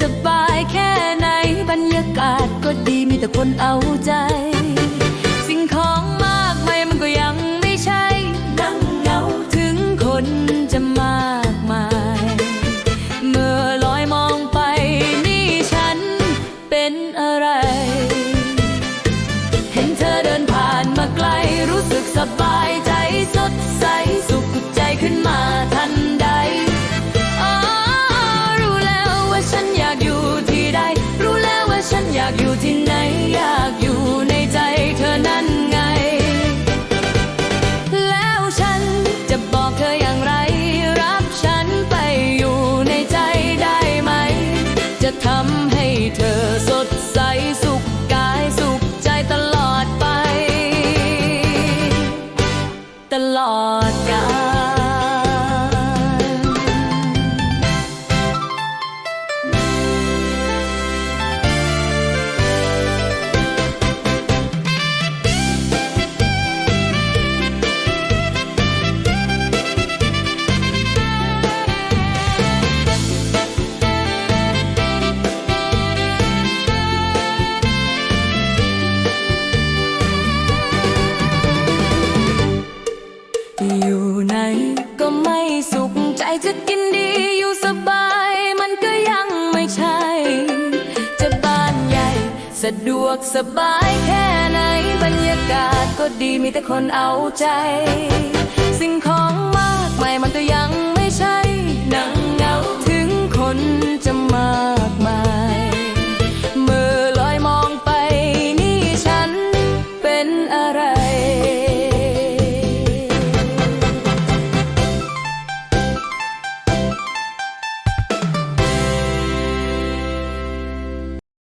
สบายแค่ไหนบรรยากาศก็ดีมีแต่คนเอาใจ the law. ็ไม่สุขใจจะกินดีอยู่สบาย มันก็ยังไม่ใช่ จะบ้านใหญ่ สะดวกสบายแค่ไหน บรรยากาศก็ดีมีแต่คนเอาใจ